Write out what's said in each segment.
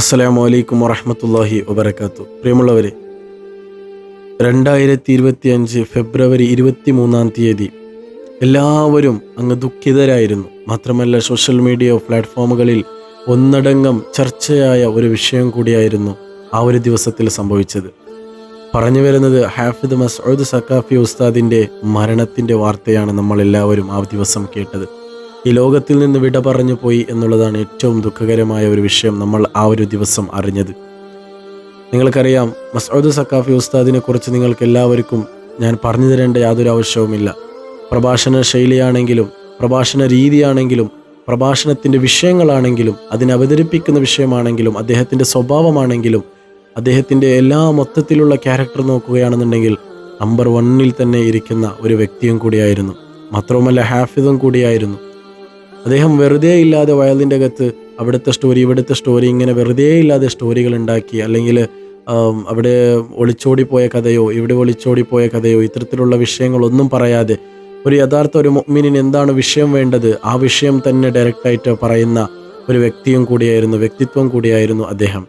അസ്സലാമു അലൈക്കും വറഹമത്തല്ലാഹി വബർക്കാത്തു പ്രിയമുള്ളവരെ രണ്ടായിരത്തി ഇരുപത്തി അഞ്ച് ഫെബ്രുവരി ഇരുപത്തി മൂന്നാം തീയതി എല്ലാവരും അങ്ങ് ദുഃഖിതരായിരുന്നു. മാത്രമല്ല സോഷ്യൽ മീഡിയ പ്ലാറ്റ്ഫോമുകളിൽ ഒന്നടങ്കം ചർച്ചയായ ഒരു വിഷയം കൂടിയായിരുന്നു ആ ഒരു ദിവസത്തിൽ സംഭവിച്ചത്. പറഞ്ഞു വരുന്നത് ഹാഫിദ് മസ്ഊദ് സക്കാഫി ഉസ്താദിന്റെ മരണത്തിന്റെ വാർത്തയാണ് നമ്മൾ എല്ലാവരും ആ ദിവസം കേട്ടത്. ഈ ലോകത്തിൽ നിന്ന് വിട പറഞ്ഞു പോയി എന്നുള്ളതാണ് ഏറ്റവും ദുഃഖകരമായ ഒരു വിഷയം നമ്മൾ ആ ഒരു ദിവസം അറിഞ്ഞത്. നിങ്ങൾക്കറിയാം മസൂദ് സക്കാഫി ഉസ്താദിനെ കുറിച്ച് നിങ്ങൾക്ക് എല്ലാവർക്കും ഞാൻ പറഞ്ഞു തരേണ്ട യാതൊരു ആവശ്യവുമില്ല. പ്രഭാഷണ ശൈലിയാണെങ്കിലും പ്രഭാഷണ രീതിയാണെങ്കിലും പ്രഭാഷണത്തിന്റെ വിഷയങ്ങളാണെങ്കിലും അതിനെ അവതരിപ്പിക്കുന്ന വിഷയമാണെങ്കിലും അദ്ദേഹത്തിന്റെ സ്വഭാവമാണെങ്കിലും അദ്ദേഹത്തിന്റെ എല്ലാ മൊത്തത്തിലുള്ള ക്യാരക്ടർ നോക്കുകയാണെന്നുണ്ടെങ്കിൽ നമ്പർ വണ്ണിൽ തന്നെ ഇരിക്കുന്ന ഒരു വ്യക്തിയും കൂടിയായിരുന്നു. മാത്രവുമല്ല ഹാഫിദും കൂടിയായിരുന്നു. അദ്ദേഹം വെറുതെ ഇല്ലാതെ വയലിന്റെ അകത്ത് അവിടുത്തെ സ്റ്റോറി ഇവിടുത്തെ സ്റ്റോറി ഇങ്ങനെ വെറുതെ ഇല്ലാതെ സ്റ്റോറികൾ ഉണ്ടാക്കി അല്ലെങ്കിൽ അവിടെ ഒളിച്ചോടിപ്പോയ കഥയോ ഇവിടെ ഒളിച്ചോടിപ്പോയ കഥയോ ഇത്തരത്തിലുള്ള വിഷയങ്ങളൊന്നും പറയാതെ ഒരു യഥാർത്ഥ ഒരു മൊമിനിന് എന്താണ് വിഷയം വേണ്ടത്? ആ വിഷയം തന്നെ ഡയറക്റ്റായിട്ട് പറയുന്ന ഒരു വ്യക്തിയും കൂടിയായിരുന്നു വ്യക്തിത്വം കൂടിയായിരുന്നു അദ്ദേഹം.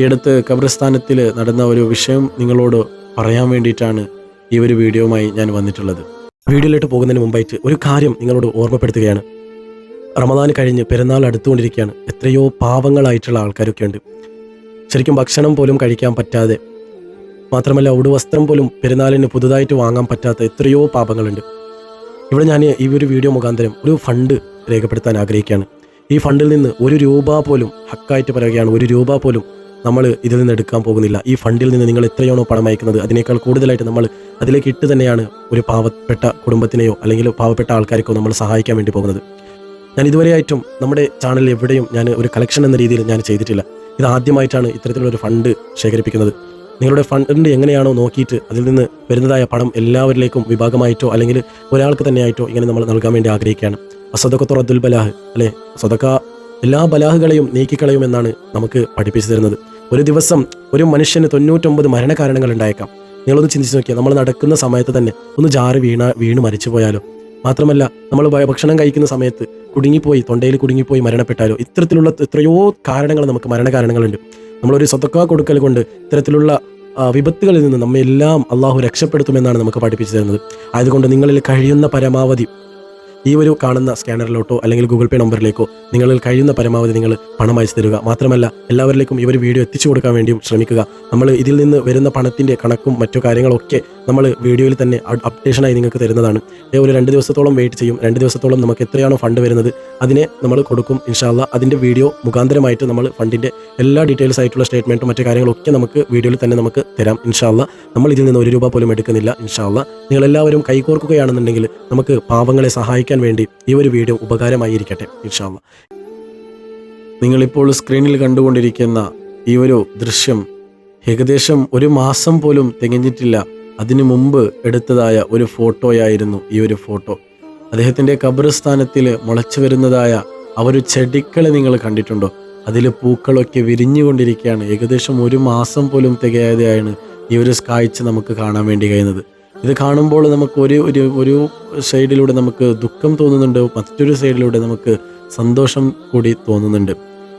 ഈ അടുത്ത് ഖബർസ്ഥാനത്തിൽ നടന്ന ഒരു വിഷയം നിങ്ങളോട് പറയാൻ വേണ്ടിയിട്ടാണ് ഈ ഒരു വീഡിയോയുമായി ഞാൻ വന്നിട്ടുള്ളത്. വീഡിയോയിലോട്ട് പോകുന്നതിന് മുമ്പായിട്ട് ഒരു കാര്യം നിങ്ങളോട് ഓർമ്മപ്പെടുത്തുകയാണ്. റമദാൻ കഴിഞ്ഞ് പെരുന്നാൾ അടുത്തുകൊണ്ടിരിക്കുകയാണ്. എത്രയോ പാവങ്ങളായിട്ടുള്ള ആൾക്കാരൊക്കെ ഉണ്ട്. ശരിക്കും ഭക്ഷണം പോലും കഴിക്കാൻ പറ്റാതെ മാത്രമല്ല ഉടുവസ്ത്രം പോലും പെരുന്നാളിന് പുതുതായിട്ട് വാങ്ങാൻ പറ്റാത്ത എത്രയോ പാപങ്ങളുണ്ട്. ഇവിടെ ഞാൻ ഈ ഒരു വീഡിയോ മുഖാന്തരം ഒരു ഫണ്ട് രേഖപ്പെടുത്താൻ ആഗ്രഹിക്കുകയാണ്. ഈ ഫണ്ടിൽ നിന്ന് ഒരു രൂപ പോലും ഹക്കായിട്ട് പറയുകയാണ് ഒരു രൂപ പോലും നമ്മൾ ഇതിൽ നിന്ന് എടുക്കാൻ പോകുന്നില്ല. ഈ ഫണ്ടിൽ നിന്ന് നിങ്ങൾ എത്രയാണോ പണം അയക്കുന്നത് അതിനേക്കാൾ കൂടുതലായിട്ട് നമ്മൾ അതിലേക്ക് ഇട്ട് തന്നെയാണ് ഒരു പാവപ്പെട്ട കുടുംബത്തിനെയോ അല്ലെങ്കിൽ പാവപ്പെട്ട ആൾക്കാർക്കോ നമ്മൾ സഹായിക്കാൻ വേണ്ടി പോകുന്നത്. ഞാൻ ഇതുവരെയായിട്ടും നമ്മുടെ ചാനലിൽ എവിടെയും ഞാൻ ഒരു കളക്ഷൻ എന്ന രീതിയിൽ ഞാൻ ചെയ്തിട്ടില്ല. ഇത് ആദ്യമായിട്ടാണ് ഇത്തരത്തിലുള്ള ഒരു ഫണ്ട് ശേഖരിപ്പിക്കുന്നത്. നിങ്ങളുടെ ഫണ്ട് എങ്ങനെയാണോ നോക്കിയിട്ട് അതിൽ നിന്ന് വരുന്നതായ പണം എല്ലാവരിലേക്കും വിഭാഗമായിട്ടോ അല്ലെങ്കിൽ ഒരാൾക്ക് തന്നെയായിട്ടോ ഇങ്ങനെ നമ്മൾ നൽകാൻ വേണ്ടി ആഗ്രഹിക്കുകയാണ്. അസദക്കത്തുർ അബ്ദുൽ ബലാഹ് അല്ലെ? സദക്ക എല്ലാ ബലാഹുകളെയും നീക്കിക്കളയുമെന്നാണ് നമുക്ക് പഠിപ്പിച്ചു തരുന്നത്. ഒരു ദിവസം ഒരു മനുഷ്യന് തൊണ്ണൂറ്റൊമ്പത് മരണകാരണങ്ങൾ ഉണ്ടായേക്കാം. നിങ്ങളൊന്ന് ചിന്തിച്ച് നോക്കിയാൽ നമ്മൾ നടക്കുന്ന സമയത്ത് തന്നെ ഒന്ന് ജാറ് വീണ വീണ് മരിച്ചു പോയാലോ മാത്രമല്ല നമ്മൾ ഭക്ഷണം കഴിക്കുന്ന സമയത്ത് കുടുങ്ങിപ്പോയി തൊണ്ടയിൽ കുടുങ്ങിപ്പോയി മരണപ്പെട്ടാലോ ഇത്തരത്തിലുള്ള എത്രയോ കാരണങ്ങൾ നമുക്ക് മരണകാരണങ്ങളുണ്ട്. നമ്മളൊരു സ്വതക്ക കൊടുക്കൽ കൊണ്ട് ഇത്തരത്തിലുള്ള വിപത്തുകളിൽ നിന്ന് നമ്മെല്ലാം അള്ളാഹു രക്ഷപ്പെടുത്തുമെന്നാണ് നമുക്ക് പഠിപ്പിച്ചു തരുന്നത്. അതുകൊണ്ട് നിങ്ങളിൽ കഴിയുന്ന പരമാവധി ഈ ഒരു കാണുന്ന സ്കാനറിലോട്ടോ അല്ലെങ്കിൽ ഗൂഗിൾ പേ നമ്പറിലേക്കോ നിങ്ങളിൽ കഴിയുന്ന പരമാവധി നിങ്ങൾ പണം അയച്ചു തരിക. മാത്രമല്ല എല്ലാവരിലേക്കും ഈ ഒരു വീഡിയോ എത്തിച്ചു കൊടുക്കാൻ വേണ്ടിയും ശ്രമിക്കുക. നമ്മൾ ഇതിൽ നിന്ന് വരുന്ന പണത്തിന്റെ കണക്കും മറ്റു കാര്യങ്ങളൊക്കെ നമ്മൾ വീഡിയോയിൽ തന്നെ അപ്- അപ്ഡേഷനായി നിങ്ങൾക്ക് തരുന്നതാണ്. അതേപോലെ രണ്ട് ദിവസത്തോളം വെയിറ്റ് ചെയ്യും. രണ്ട് ദിവസത്തോളം നമുക്ക് എത്രയാണോ ഫണ്ട് വരുന്നത് അതിനെ നമ്മൾ കൊടുക്കും ഇൻഷാല്ല അതിന്റെ വീഡിയോ മുഖാന്തരമായിട്ട് നമ്മൾ ഫണ്ടിന്റെ എല്ലാ ഡീറ്റെയിൽസ് ആയിട്ടുള്ള സ്റ്റേറ്റ്മെന്റും മറ്റു കാര്യങ്ങളൊക്കെ നമുക്ക് വീഡിയോയിൽ തന്നെ നമുക്ക് തരാം ഇൻഷാല്ല നമ്മൾ ഇതിൽ നിന്ന് ഒരു രൂപ പോലും എടുക്കുന്നില്ല ഇൻഷാല്ല നിങ്ങളെല്ലാവരും കൈകോർക്കുകയാണെന്നുണ്ടെങ്കിൽ നമുക്ക് പാവങ്ങളെ സഹായിക്കാൻ വേണ്ടി ഈ ഒരു വീഡിയോ ഉപകാരമായിരിക്കട്ടെ ഇൻഷാല്ല നിങ്ങളിപ്പോൾ സ്ക്രീനിൽ കണ്ടുകൊണ്ടിരിക്കുന്ന ഈ ഒരു ദൃശ്യം ഏകദേശം ഒരു മാസം പോലും തികഞ്ഞിട്ടില്ല. അതിനു മുമ്പ് എടുത്തതായ ഒരു ഫോട്ടോയായിരുന്നു ഈ ഒരു ഫോട്ടോ. അദ്ദേഹത്തിന്റെ ഖബർസ്ഥാനത്തിൽ മുളച്ചു വരുന്നതായ ആ ഒരു ചെടിക്കളെ നിങ്ങൾ കണ്ടിട്ടുണ്ടോ? അതിൽ പൂക്കളൊക്കെ വിരിഞ്ഞുകൊണ്ടിരിക്കുകയാണ്. ഏകദേശം ഒരു മാസം പോലും തികയാതെയാണ് ഈ ഒരു കാഴ്ച നമുക്ക് കാണാൻ വേണ്ടി കഴിയുന്നത്. ഇത് കാണുമ്പോൾ നമുക്ക് ഒരു ഒരു ഒരു സൈഡിലൂടെ നമുക്ക് ദുഃഖം തോന്നുന്നുണ്ട്. മറ്റൊരു സൈഡിലൂടെ നമുക്ക് സന്തോഷം കൂടി തോന്നുന്നുണ്ട്.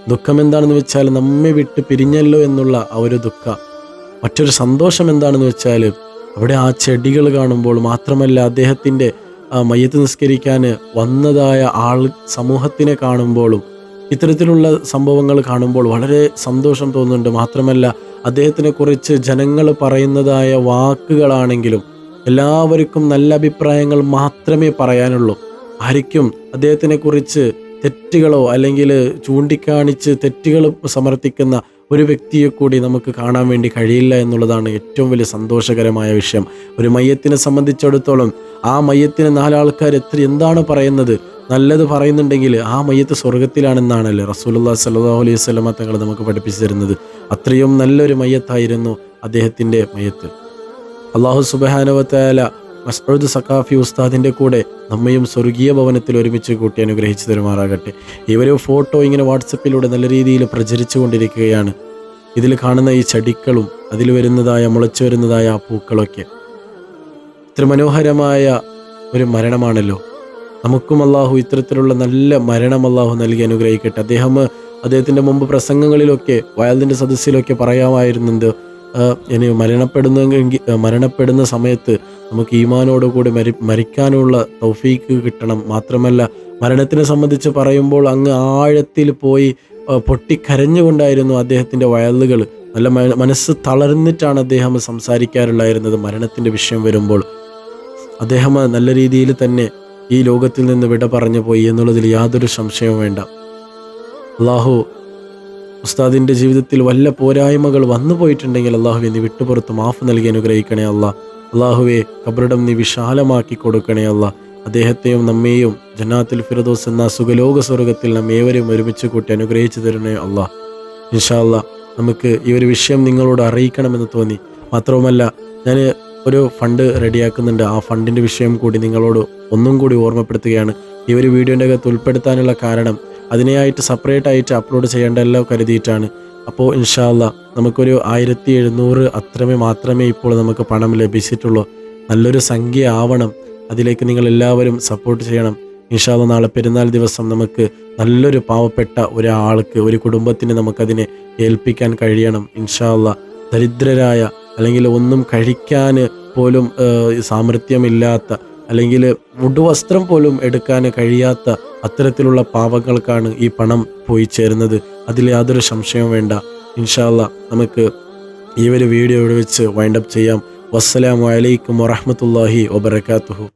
ദുഃഖം എന്താണെന്ന് വെച്ചാൽ നമ്മെ വിട്ട് പിരിഞ്ഞല്ലോ എന്നുള്ള ആ ഒരു ദുഃഖ. മറ്റൊരു സന്തോഷം എന്താണെന്ന് വെച്ചാൽ അവിടെ ആ ചെടികൾ കാണുമ്പോൾ മാത്രമല്ല അദ്ദേഹത്തിന്റെ മയ്യത്ത് നിസ്കരിക്കാൻ വന്നതായ ആൾ സമൂഹത്തിനെ കാണുമ്പോഴും ഇത്തരത്തിലുള്ള സംഭവങ്ങൾ കാണുമ്പോൾ വളരെ സന്തോഷം തോന്നുന്നുണ്ട്. മാത്രമല്ല അദ്ദേഹത്തിനെ കുറിച്ച് ജനങ്ങൾ പറയുന്നതായ വാക്കുകളാണെങ്കിലും എല്ലാവർക്കും നല്ല അഭിപ്രായങ്ങൾ മാത്രമേ പറയാനുള്ളൂ. ആർക്കും അദ്ദേഹത്തിനെ കുറിച്ച് തെറ്റുകളോ അല്ലെങ്കിൽ ചൂണ്ടിക്കാണിച്ച് തെറ്റുകൾ സമർത്ഥിക്കുന്ന ഒരു വ്യക്തിയെ കൂടി നമുക്ക് കാണാൻ വേണ്ടി കഴിയില്ല എന്നുള്ളതാണ് ഏറ്റവും വലിയ സന്തോഷകരമായ വിഷയം. ഒരു മയ്യത്തിനെ സംബന്ധിച്ചിടത്തോളം ആ മയ്യത്തിന് നാലാൾക്കാർ എത്ര എന്താണ് പറയുന്നത്? നല്ലത് പറയുന്നുണ്ടെങ്കിൽ ആ മയ്യത്ത് സ്വർഗത്തിലാണെന്നാണല്ലേ റസൂലുള്ളാഹി സ്വല്ലല്ലാഹു അലൈഹി വസല്ലമ തങ്ങൾ നമുക്ക് പഠിപ്പിച്ചു തരുന്നത്. അത്രയും നല്ലൊരു മയ്യത്തായിരുന്നു അദ്ദേഹത്തിന്റെ മയ്യത്ത്. അള്ളാഹു സുബഹാനവത്തായ മസ്ഊദ് സഖാഫി ഉസ്താദിന്റെ കൂടെ നമ്മയും സ്വർഗീയ ഭവനത്തിൽ ഒരുമിച്ച് കൂട്ടി അനുഗ്രഹിച്ചു തരുമാറാകട്ടെ. ഇവരെ ഫോട്ടോ ഇങ്ങനെ വാട്സപ്പിലൂടെ നല്ല രീതിയിൽ പ്രചരിച്ചു കൊണ്ടിരിക്കുകയാണ്. ഇതിൽ കാണുന്ന ഈ ചെടിക്കളും അതിൽ വരുന്നതായ മുളച്ചു വരുന്നതായ ആ പൂക്കളൊക്കെ ഇത്ര മനോഹരമായ ഒരു മരണമാണല്ലോ. നമുക്കും അള്ളാഹു ഇത്തരത്തിലുള്ള നല്ല മരണം അള്ളാഹു നൽകി അനുഗ്രഹിക്കട്ടെ. അദ്ദേഹം അദ്ദേഹത്തിന്റെ മുമ്പ് പ്രസംഗങ്ങളിലൊക്കെ വയലിന്റെ സദസ്സിലൊക്കെ പറയാമായിരുന്നത് ഇനി മരണപ്പെടുന്നെങ്കിൽ മരണപ്പെടുന്ന സമയത്ത് നമുക്ക് ഈമാനോടുകൂടി മരി മരിക്കാനുള്ള തൗഫീക്ക് കിട്ടണം. മാത്രമല്ല മരണത്തിനെ സംബന്ധിച്ച് പറയുമ്പോൾ അങ്ങ് ആഴത്തിൽ പോയി പൊട്ടിക്കരഞ്ഞുകൊണ്ടായിരുന്നു അദ്ദേഹത്തിന്റെ വയലുകൾ. നല്ല മനസ്സ് തളർന്നിട്ടാണ് അദ്ദേഹം സംസാരിക്കാറുണ്ടായിരുന്നത് മരണത്തിന്റെ വിഷയം വരുമ്പോൾ. അദ്ദേഹം നല്ല രീതിയിൽ തന്നെ ഈ ലോകത്തിൽ നിന്ന് വിട പറഞ്ഞു പോയി എന്നുള്ളതിൽ യാതൊരു സംശയവും വേണ്ട. അള്ളാഹു ഉസ്താദിന്റെ ജീവിതത്തിൽ വല്ല പോരായ്മകൾ വന്നു പോയിട്ടുണ്ടെങ്കിൽ അള്ളാഹുവെ നീ വിട്ടുപുറത്ത് മാഫ് നൽകി അനുഗ്രഹിക്കണേ അല്ല. അള്ളാഹുവെ കബറിടം നീ വിശാലമാക്കി കൊടുക്കണേ അല്ല. അദ്ദേഹത്തെയും നമ്മെയും ജന്നാത്തിൽ ഫിറദോസ് എന്ന സുഖലോക സ്വർഗത്തിൽ നമ്മേവരെയും ഒരുമിച്ച് കൂട്ടി അനുഗ്രഹിച്ചു തരണേ അല്ല. ഇൻഷാല്ല നമുക്ക് ഈ ഒരു വിഷയം നിങ്ങളോട് അറിയിക്കണമെന്ന് തോന്നി. മാത്രവുമല്ല ഞാൻ ഒരു ഫണ്ട് റെഡിയാക്കുന്നുണ്ട്. ആ ഫണ്ടിന്റെ വിഷയം കൂടി നിങ്ങളോട് ഒന്നും കൂടി ഓർമ്മപ്പെടുത്തുകയാണ്. ഈ ഒരു വീഡിയോന്റെ അകത്ത് ഉൾപ്പെടുത്താനുള്ള കാരണം അതിനെയായിട്ട് സെപ്പറേറ്റ് ആയിട്ട് അപ്ലോഡ് ചെയ്യേണ്ടല്ലോ കരുതിയിട്ടാണ്. അപ്പോൾ ഇൻഷാല്ല നമുക്കൊരു ആയിരത്തി എഴുന്നൂറ് അത്രമേ മാത്രമേ ഇപ്പോൾ നമുക്ക് പണം ലഭിച്ചിട്ടുള്ളൂ. നല്ലൊരു സംഖ്യ ആവണം. അതിലേക്ക് നിങ്ങൾ എല്ലാവരും സപ്പോർട്ട് ചെയ്യണം. ഇൻഷാല്ല നാളെ പെരുന്നാൾ ദിവസം നമുക്ക് നല്ലൊരു പാവപ്പെട്ട ഒരാൾക്ക് ഒരു കുടുംബത്തിന് നമുക്കതിനെ ഏൽപ്പിക്കാൻ കഴിയണം ഇൻഷാല്ല ദരിദ്രരായ അല്ലെങ്കിൽ ഒന്നും കഴിക്കാൻ പോലും സാമർഥ്യമില്ലാത്ത അല്ലെങ്കിൽ ഉടുവസ്ത്രം പോലും എടുക്കാൻ കഴിയാത്ത അത്തരത്തിലുള്ള പാവങ്ങൾക്കാണ് ഈ പണം പോയി ചേരുന്നത്. അതിൽ യാതൊരു സംശയവും വേണ്ട. ഇൻഷാല്ല നമുക്ക് ഈ ഒരു വീഡിയോ ഇവിടെ വെച്ച് വൈൻഡപ്പ് ചെയ്യാം. വസ്സലാമു അലൈക്കും വറഹമത്തല്ലാഹി വബർക്കാത്തുഹു